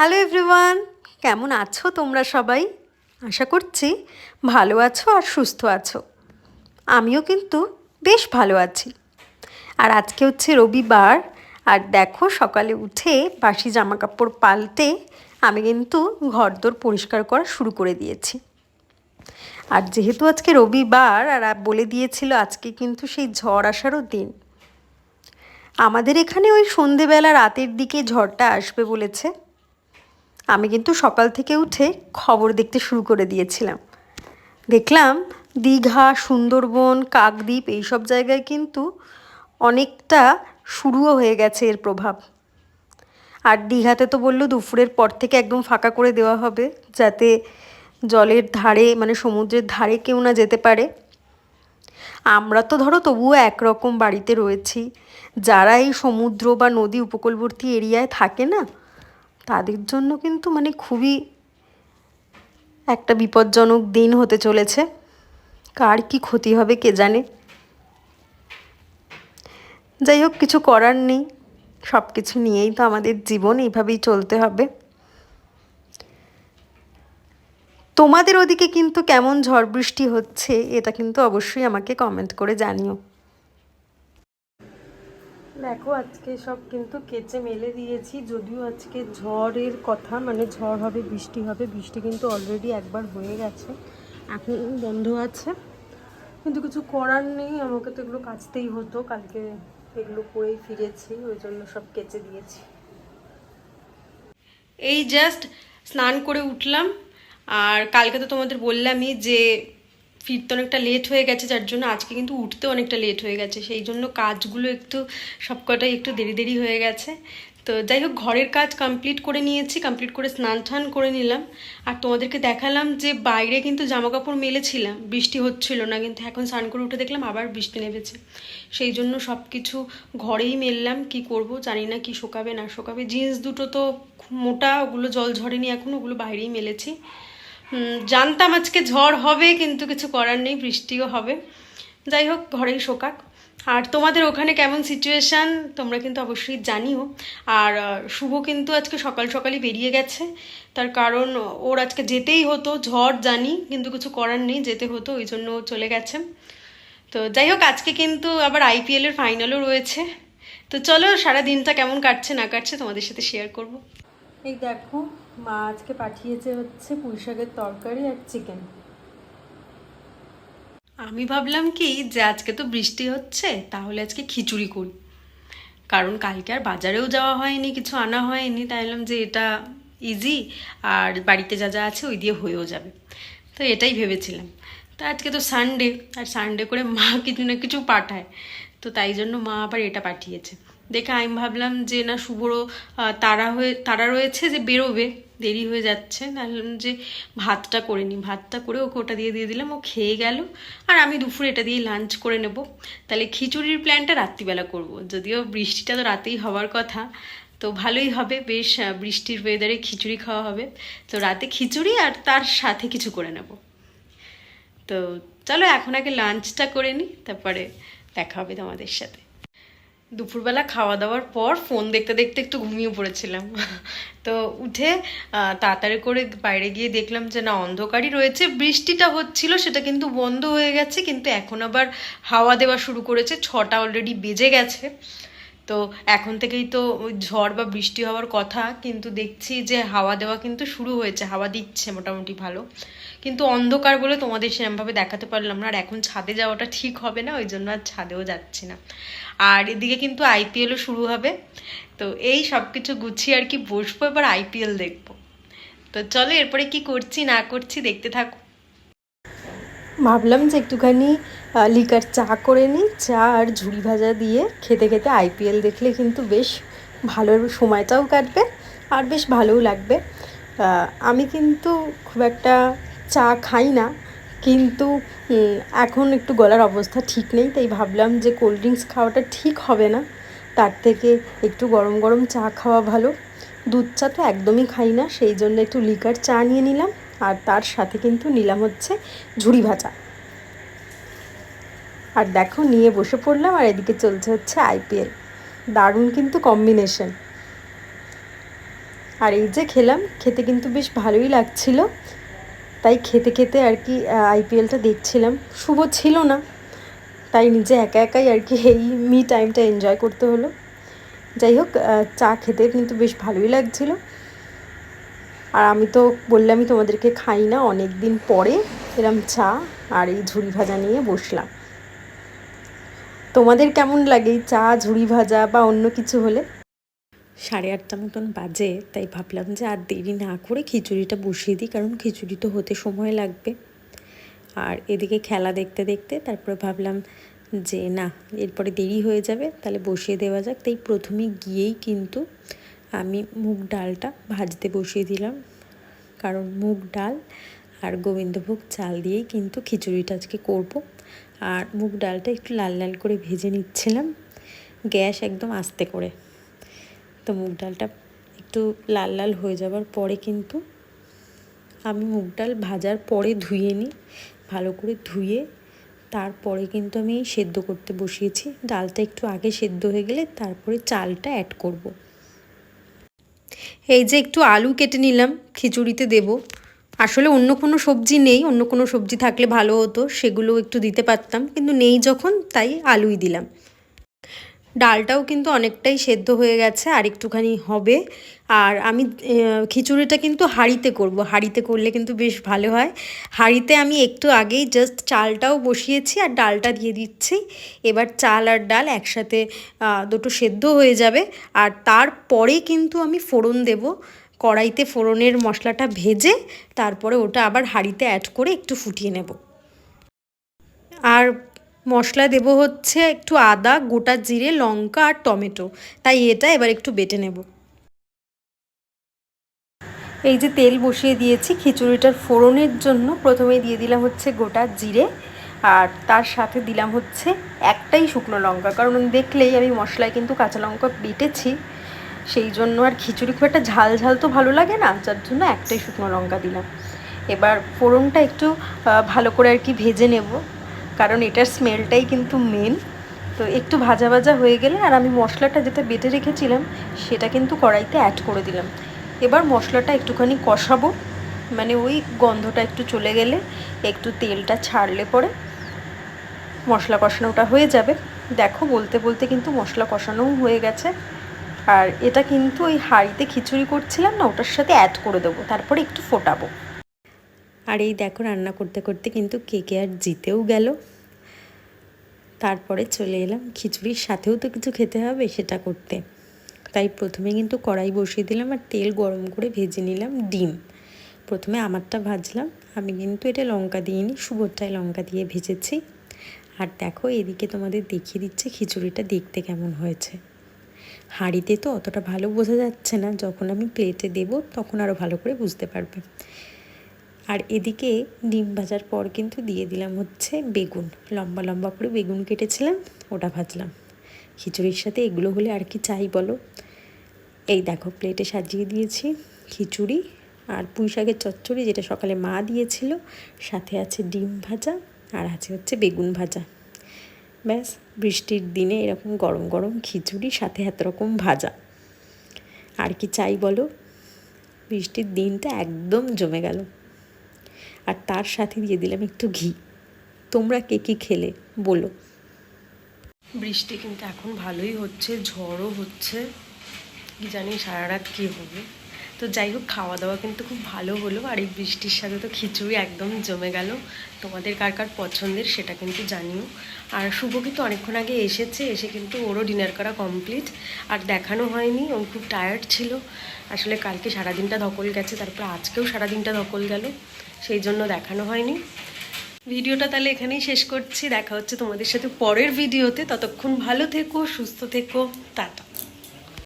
Hello everyone কেমন আছো তোমরা সবাই? আশা করছি ভালো আছো আর সুস্থ আছো। আমিও কিন্তু বেশ ভালো আছি। আর আজকে হচ্ছে রবিবার, আর দেখো সকালে উঠে বাসি জামা কাপড় পাল্টে আমি কিন্তু ঘরদোর পরিষ্কার করা শুরু করে দিয়েছি। আর যেহেতু আজকে রবিবার, আর বলে দিয়েছিল আজকে কিন্তু সেই ঝড় আসারও দিন। আমাদের এখানে ওই সন্ধেবেলা রাতের দিকে ঝড়টা আসবে বলেছে। আমি কিন্তু সকাল থেকে উঠে খবর দেখতে শুরু করে দিয়েছিলাম। দেখলাম দীঘা, সুন্দরবন, কাকদ্বীপ এইসব জায়গায় কিন্তু অনেকটা শুরুও হয়ে গেছে এর প্রভাব। আর দীঘাতে তো বলল দুপুরের পর থেকে একদম ফাঁকা করে দেওয়া হবে, যাতে জলের ধারে মানে সমুদ্রের ধারে কেউ না যেতে পারে। আমরা তো ধরো তবুও একরকম বাড়িতে রয়েছি। যারা এই সমুদ্র বা নদী উপকূলবর্তী এরিয়ায় থাকে না তাদের জন্য কিন্তু মানে খুবই একটা বিপজ্জনক দিন হতে চলেছে। কার কি ক্ষতি হবে কে জানে? যাই হোক, কিছু করার নেই। সব কিছু নিয়েই তো আমাদের জীবন এইভাবেই চলতে হবে। তোমাদের ওদিকে কিন্তু কেমন ঝড় বৃষ্টি হচ্ছে, এটা কিন্তু অবশ্যই আমাকে কমেন্ট করে জানিও। দেখো, আজকে সব কিন্তু কেচে মেলে দিয়েছি। যদিও আজকে ঝড়ের কথা মানে ঝড় হবে, বৃষ্টি হবে, বৃষ্টি কিন্তু অলরেডি একবার হয়ে গেছে। এখন বন্ধ আছে। কিন্তু কিছু করার নেই, আমাকে তো এগুলো কাচতেই হতো। কালকে এগুলো করেই ফিরেছি, ওই জন্য সব কেচে দিয়েছি। এই জাস্ট স্নান করে উঠলাম। আর কালকে তো তোমাদের বললামই যে ফিরতে অনেকটা লেট হয়ে গেছে, যার জন্য আজকে কিন্তু উঠতে অনেকটা লেট হয়ে গেছে। সেই জন্য কাজগুলো একটু, সবকটাই একটু দেরি দেরি হয়ে গেছে। তো যাই হোক, ঘরের কাজ কমপ্লিট করে নিয়েছি কমপ্লিট করে স্নান টান করে নিলাম। আর তোমাদেরকে দেখালাম যে বাইরে কিন্তু জামা কাপড় মেলেছিলাম, বৃষ্টি হচ্ছিল না, কিন্তু এখন স্নান করে উঠে দেখলাম আবার বৃষ্টি নেমেছে। সেই জন্য সব কিছু ঘরেই মেললাম, কি করব জানি না, কি শোকাবে না শোকাবে। জিন্স দুটো তো মোটা, ওগুলো জল ঝরেনি এখন, ওগুলো বাইরেই মেলেছি। জানতাম আজকে ঝড় হবে, কিন্তু কিছু করার নেই, বৃষ্টিও হবে। যাই হোক, ঘরেই শোকাক। আর তোমাদের ওখানে কেমন সিচুয়েশান তোমরা কিন্তু অবশ্যই জানিও। আর শুভ কিন্তু আজকে সকাল সকালই বেরিয়ে গেছে। তার কারণ, ওর আজকে যেতেই হতো, ঝড় জানি, কিন্তু কিছু করার নেই, যেতে হতো, ওই জন্য চলে গেছে। তো যাই হোক, আজকে কিন্তু আবার আইপিএলের ফাইনালও রয়েছে। তো চলো, সারা দিনটা কেমন কাটছে না কাটছে তোমাদের সাথে শেয়ার করব। এই দেখো মা আজকে পাঠিয়েছে হচ্ছে পুঁই শাকের তরকারি আর চিকেন আমি ভাবলাম কি যে আজকে তো বৃষ্টি হচ্ছে, তাহলে আজকে খিচুড়ি করি। কারণ কালকে আর বাজারেও যাওয়া হয়নি, কিছু আনা হয়নি, তাই বললাম যে এটা ইজি আর বাড়িতে যা যা আছে ওই দিয়ে হয়েও যাবে। তো এটাই ভেবেছিলাম। তো আজকে তো সানডে আর সানডে করে মা কিছু না কিছু পাঠায়। তো তাই জন্য মা আবার এটা পাঠিয়েছে। দেখে আমি ভাবলাম যে, না শুভরও তারা হয়ে, তারা রয়েছে যে, বেরোবে। দেরি হয়ে যাচ্ছে। ভাবলাম যে, ভাতটা করে নিই ভাতটা করে ওকে ওটা দিয়ে দিয়ে দিলাম। ও খেয়ে গেল। আর আমি দুপুরে এটা দিয়ে লাঞ্চ করে নেব। তাহলে খিচুড়ির প্ল্যানটা রাত্রিবেলা করব। যদিও বৃষ্টিটা তো রাতেই হওয়ার কথা। তো ভালোই হবে। বেশ বৃষ্টির ওয়েদারে খিচুড়ি খাওয়া হবে। তো রাতে খিচুড়ি আর তার সাথে কিছু করে নেব। তো চলো, এখন আগে লাঞ্চটা করে নিই তারপরে দেখা হবে তোমাদের সাথে। দুপুরবেলা খাওয়া দাওয়ার পর ফোন দেখতে দেখতে একটু ঘুমিয়ে পড়েছিলাম। তো উঠে তাড়াতাড়ি করে বাইরে গিয়ে দেখলাম যে না, অন্ধকারই রয়েছে। বৃষ্টিটা হচ্ছিল, সেটা কিন্তু বন্ধ হয়ে গেছে, কিন্তু এখন আবার হাওয়া দেওয়া শুরু করেছে। ছটা অলরেডি বেজে গেছে। তো এখন থেকেই তো ঝড় বা বৃষ্টি হওয়ার কথা, কিন্তু দেখছি যে হাওয়া দেওয়া কিন্তু শুরু হয়েছে, হাওয়া দিচ্ছে মোটামুটি ভালো। কিন্তু অন্ধকার বলে তোমাদের সেরমভাবে দেখাতে পারলাম না, আর এখন ছাদে যাওয়াটা ঠিক হবে না, ওই জন্য আর ছাদেও যাচ্ছি না। আর এদিকে কিন্তু আইপিএলও শুরু হবে, তো এই সব কিছু গুছিয়ে আর কি বসবো, এবার আইপিএল দেখব। তো চলো এরপরে কি করছি না করছি দেখতে থাকো। ভাবলাম যে একটুখানি লিকার চা করে নিই। চা আর ঝুড়ি ভাজা দিয়ে খেতে খেতে আইপিএল দেখলে কিন্তু বেশ ভালো সময়টাও কাটবে আর বেশ ভালোও লাগবে। আমি কিন্তু খুব একটা চা খাই না, কিন্তু এখন একটু গলার অবস্থা ঠিক নেই, তাই ভাবলাম যে কোল্ড ড্রিঙ্কস খাওয়াটা ঠিক হবে না। তার থেকে একটু গরম গরম চা খাওয়া ভালো। দুধ চা তো একদমই খাই না, সেই জন্য একটু লিকার চা নিয়ে নিলাম। আর তার সাথে কিন্তু নিলাম হচ্ছে ঝুড়ি ভাজা। আর দেখো নিয়ে বসে পড়লাম আর এদিকে চলছে হচ্ছে আইপিএল দারুণ কিন্তু কম্বিনেশন আর এই যে খেলাম, খেতে কিন্তু বেশ ভালোই লাগছিল। তাই খেতে খেতে আর কি আইপিএলটা দেখছিলাম। শুভ ছিল না। তাই নিজে একা একাই আর কি এই মি টাইমটা এনজয় করতে হলো। যাই হোক চা খেতে কিন্তু বেশ ভালোই লাগছিল। আর আমি তো বললামই তোমাদেরকে খাই না অনেক দিন পরে এরম চা আর এই ঝুড়ি ভাজা নিয়ে বসলাম। তোমাদের কেমন লাগে এই চা, ঝুড়ি ভাজা বা অন্য কিছু হলে? সাড়ে আটটা মতন বাজে, তাই ভাবলাম যে আর দেরি না করে খিচুড়িটা বসিয়ে দিই, কারণ খিচুড়ি তো হতে সময় লাগবে। আর এদিকে খেলা দেখতে দেখতে তারপরে ভাবলাম যে না, এরপরে দেরি হয়ে যাবে, তাহলে বসিয়ে দেওয়া যাক। তাই প্রথমে গিয়েই কিন্তু আমি মুগ ডালটা ভাজতে বসিয়ে দিলাম। কারণ মুগ ডাল আর গোবিন্দভোগ চাল দিয়েই কিন্তু খিচুড়িটা আজকে করব। আর মুগ ডালটা একটু লাল লাল করে ভেজে নিচ্ছিলাম, গ্যাস একদম আস্তে করে। তো মুগ ডালটা একটু লাল লাল হয়ে যাওয়ার পরে কিন্তু আমি মুগ ডাল ভাজার পরে ধুয়ে নিই, ভালো করে ধুয়ে তারপরে কিন্তু আমি সেদ্ধ করতে বসিয়েছি। ডালটা একটু আগে সেদ্ধ হয়ে গেলে তারপরে চালটা অ্যাড করব। এই যে একটু আলু কেটে নিলাম, খিচুড়িতে দেব। আসলে অন্য কোনো সবজি নেই, অন্য কোনো সবজি থাকলে ভালো হতো, সেগুলো একটু দিতে পারতাম, কিন্তু নেই যখন, তাই আলুই দিলাম। ডালটাও কিন্তু অনেকটাই সেদ্ধ হয়ে গেছে, আর একটুখানি হবে। আর আমি খিচুড়িটা কিন্তু হাঁড়িতে করব। হাঁড়িতে করলে কিন্তু বেশ ভালো হয়। হাঁড়িতে আমি একটু আগেই জাস্ট চালটাও বসিয়েছি আর ডালটা দিয়ে দিচ্ছি। এবার চাল আর ডাল একসাথে দুটো সেদ্ধ হয়ে যাবে। আর তারপরে কিন্তু আমি ফোড়ন দেব। কড়াইতে ফোড়নের মশলাটা ভেজে তারপরে ওটা আবার হাঁড়িতে অ্যাড করে একটু ফুটিয়ে নেব। আর মশলা দেব হচ্ছে একটু আদা, গোটা জিরে, লঙ্কা আর টমেটো। তাই এটা এবার একটু বেটে নেব। এই যে তেল বসিয়ে দিয়েছি, খিচুড়িটার ফোড়নের জন্য প্রথমে দিয়ে দিলাম হচ্ছে গোটা জিরে, আর তার সাথে দিলাম হচ্ছে একটাই শুকনো লঙ্কা। কারণ দেখলেই আমি মশলায় কিন্তু কাঁচা লঙ্কা বেটেছি, সেই জন্য আর খিচুড়ি খুব একটা ঝাল ঝাল তো ভালো লাগে না, যার জন্য একটাই শুকনো লঙ্কা দিলাম। এবার ফোড়নটা একটু ভালো করে আর কি ভেজে নেব, কারণ এটার স্মেলটাই কিন্তু মেন তো একটু ভাজা ভাজা হয়ে গেলে আর আমি মশলাটা যেটা বেটে রেখেছিলাম, সেটা কিন্তু কড়াইতে অ্যাড করে দিলাম। এবার মশলাটা একটুখানি কষাবো। মানে ওই গন্ধটা একটু চলে গেলে একটু তেলটা ছাড়লে পরে মশলা কষানোটা হয়ে যাবে। দেখো বলতে বলতে কিন্তু মশলা কষানোও হয়ে গেছে। আর এটা কিন্তু ওই হাঁড়িতে খিচুড়ি করছিলাম না, ওটার সাথে অ্যাড করে দেবো, তারপরে একটু ফোটাবো। আর এই দেখো রান্না করতে করতে কিন্তু কেকে আর জিতেও গেল। তারপরে চলে এলাম, খিচুড়ির সাথেও তো কিছু খেতে হবে সেটা করতে। তাই প্রথমে কিন্তু কড়াই বসিয়ে দিলাম আর তেল গরম করে ভেজে নিলাম ডিম। প্রথমে আমারটা ভাজলাম, আমি কিন্তু এটা লঙ্কা দিইনি সুবোরটায় লঙ্কা দিয়ে ভেজেছি। আর দেখো এদিকে তোমাদের দেখিয়ে দিচ্ছে খিচুড়িটা দেখতে কেমন হয়েছে। হাঁড়িতে তো অতটা ভালো বোঝা যাচ্ছে না, যখন আমি প্লেটে দেব তখন আরও ভালো করে বুঝতে পারবে। আর এদিকে ডিম ভাজার পর কিন্তু দিয়ে দিলাম হচ্ছে বেগুন, লম্বা লম্বা করে বেগুন কেটেছিলাম, ওটা ভাজলাম। খিচুড়ির সাথে এগুলো হলে আর কি চাই বলো? এই দেখো প্লেটে সাজিয়ে দিয়েছি খিচুড়ি আর পুঁই শাকের চচ্চড়ি যেটা সকালে মা দিয়েছিল। সাথে আছে ডিম ভাজা আর আছে হচ্ছে বেগুন ভাজা। ব্যাস, বৃষ্টির দিনে এরকম গরম গরম খিচুড়ি, সাথে এত রকম ভাজা। আর কি চাই বলো? বৃষ্টির দিনটা একদম জমে গেল। আর তার সাথে দিয়ে দিলাম একটু ঘি। তোমরা কে কী খেলে বলো? বৃষ্টি কিন্তু এখন ভালোই হচ্ছে, ঝড়ও হচ্ছে। কি জানি সারা রাত কী হবে। তো যাই হোক খাওয়া দাওয়া কিন্তু খুব ভালো হলো, আর এই বৃষ্টির সাথে তো খিচুড়ি একদম জমে গেল। তোমাদের কার কার পছন্দের সেটা কিন্তু জানিও। আর শুভ কিন্তু অনেকক্ষণ আগে এসেছে, এসে কিন্তু ওরও ডিনার করা কমপ্লিট। আর দেখানো হয়নি, ও খুব টায়ার্ড ছিল। আসলে কালকে সারাদিনটা ধকল গেছে, তারপর আজকেও সারাদিনটা ধকল গেল, সেই জন্য দেখানো হয়নি। ভিডিওটা তাহলে এখানেই শেষ করছি। দেখা হচ্ছে তোমাদের সাথে পরের ভিডিওতে। ততক্ষণ ভালো থেকো, সুস্থ থেকো, টাটা।